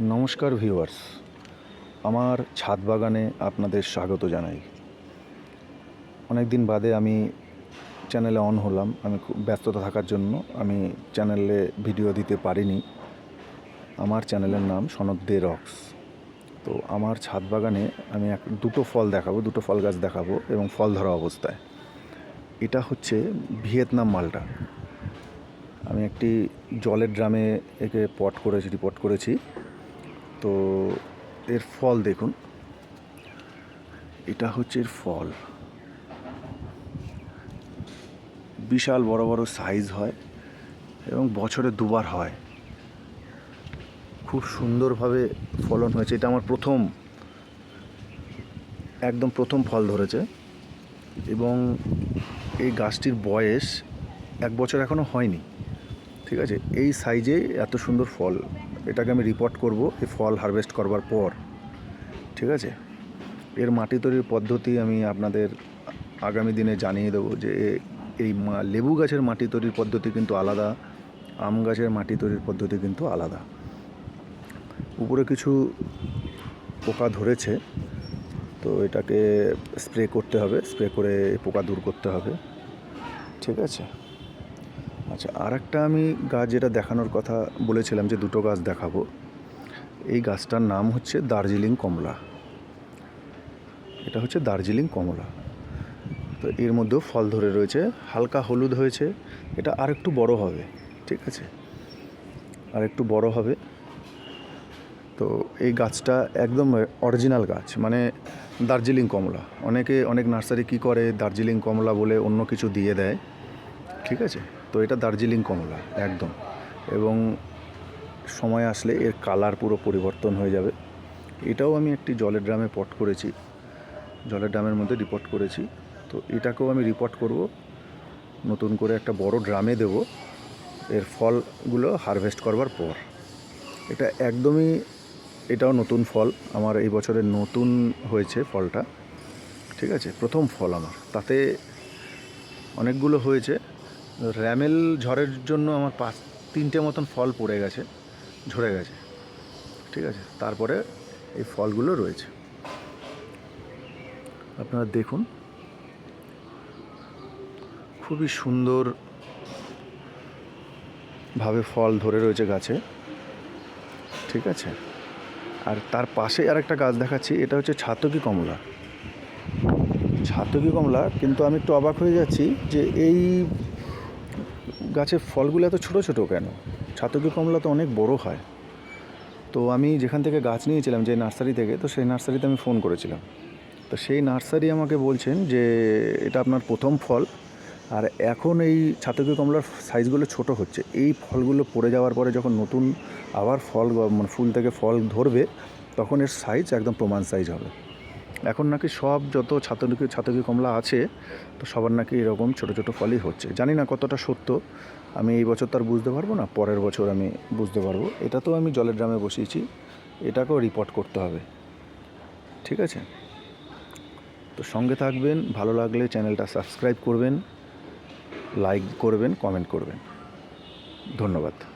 নমস্কার ভিউয়ার্স। আমার ছাদ বাগানে আপনাদের স্বাগত জানাই। অনেক দিন বাদে আমি চ্যানেলে অন হলাম। আমি খুব ব্যস্ততা থাকার জন্য আমি চ্যানেলে ভিডিও দিতে পারিনি। আমার চ্যানেলের নাম সনদ দে রক্স। তো আমার ছাদ বাগানে আমি এক, দুটো ফল দেখাবো, দুটো ফল গাছ দেখাবো এবং ফল ধরা অবস্থায়। এটা হচ্ছে ভিয়েতনাম মালটা। আমি একটি জলের ড্রামে একে পট করেছি রিপোর্ট করেছি। তো এর ফল দেখুন। এটা হচ্ছে এর ফল। বিশাল বড় বড় সাইজ হয় এবং বছরে দুবার হয়। খুব সুন্দরভাবে ফলন হয়েছে। এটা আমার প্রথম, একদম প্রথম ফল ধরেছে এবং এই গাছটির বয়স এক বছর এখনও হয়নি। ঠিক আছে? এই সাইজে এত সুন্দর ফল এটাকে আমি রিপোর্ট করব, এই ফল হারভেস্ট করবার পর, ঠিক আছে? এর মাটি তৈরির পদ্ধতি আমি আপনাদের আগামী দিনে জানিয়ে দেবো যে, এই লেবু গাছের মাটি তৈরির পদ্ধতি কিন্তু আলাদা, আম গাছের মাটি তৈরির পদ্ধতি কিন্তু আলাদা। উপরে কিছু পোকা ধরেছে, তো এটাকে স্প্রে করতে হবে স্প্রে করে পোকা দূর করতে হবে, ঠিক আছে? আচ্ছা আর একটা আমি গাছ যেটা দেখানোর কথা বলেছিলাম যে দুটো গাছ দেখাবো। এই গাছটার নাম হচ্ছে দার্জিলিং কমলা। এটা হচ্ছে দার্জিলিং কমলা। তো এর মধ্যেও ফল ধরে রয়েছে, হালকা হলুদ হয়েছে। এটা আর একটু বড় হবে, ঠিক আছে? আর একটু বড় হবে। তো এই গাছটা একদম অরিজিনাল গাছ মানে দার্জিলিং কমলা। অনেকে, অনেক নার্সারি কী করে দার্জিলিং কমলা বলে অন্য কিছু দিয়ে দেয়, ঠিক আছে? তো এটা দার্জিলিং কমলা, একদম। এবং সময় আসলে এর কালার পুরো পরিবর্তন হয়ে যাবে। এটাও আমি একটি জলের ড্রামে পট করেছি। জলের ড্রামের মধ্যে রিপোর্ট করেছি। তো এটাকেও আমি রিপোর্ট করব। নতুন করে একটা বড় ড্রামে দেব। এর ফলগুলো হারভেস্ট করবার পর। এটা একদমই, এটাও নতুন ফল। আমার এই বছরের নতুন হয়েছে ফলটা। ঠিক আছে? প্রথম ফল আমার। তাতে অনেকগুলো হয়েছে। র্যামেল ঝড়ের জন্য আমার পাঁচ, তিনটে মতন ফল পড়ে গেছে, ঝরে গেছে। ঠিক আছে? তারপরে এই ফলগুলো রয়েছে। আপনারা দেখুন। খুবই সুন্দর ভাবে ফল ধরে রয়েছে গাছে। ঠিক আছে? আর তার পাশে আর একটা গাছ দেখাচ্ছি, এটা হচ্ছে ছাতকি কমলা। ছাতকি কমলা, কিন্তু আমি একটু অবাক হয়ে যাচ্ছি যে এই গাছের ফলগুলো এত ছোট ছোট কেন? ছাতকি কমলা তো অনেক বড় হয়। তো আমি যেখান থেকে গাছ নিয়েছিলাম, যে নার্সারি থেকে, তো সেই নার্সারিতে আমি ফোন করেছিলাম। তো সেই নার্সারি আমাকে বলছেন যে, এটা আপনার প্রথম ফল, আর এখন এই ছাতকি কমলার সাইজগুলো ছোট হচ্ছে। এই ফলগুলো পড়ে যাওয়ার পরে যখন নতুন আবার ফল মানে ফুল থেকে ফল ধরবে, তখন এর সাইজ একদম প্রমাণ সাইজ হবে। এখন নাকি সব যত ছাতকি ছাতকি কমলা আছে, তো সবার নাকি এরকম ছোট ছোট ফলই হচ্ছে। জানি না কতটা সত্য, আমি এই বছর তো আর বুঝতে পারব না, পরের বছর আমি বুঝতে পারব। এটা তো আমি জলের ড্রামে বসিয়েছি, এটাকেও রিপোর্ট করতে হবে। ঠিক আছে? তো সঙ্গে থাকবেন, ভালো লাগলে চ্যানেলটা সাবস্ক্রাইব করবেন লাইক করবেন কমেন্ট করবেন। ধন্যবাদ।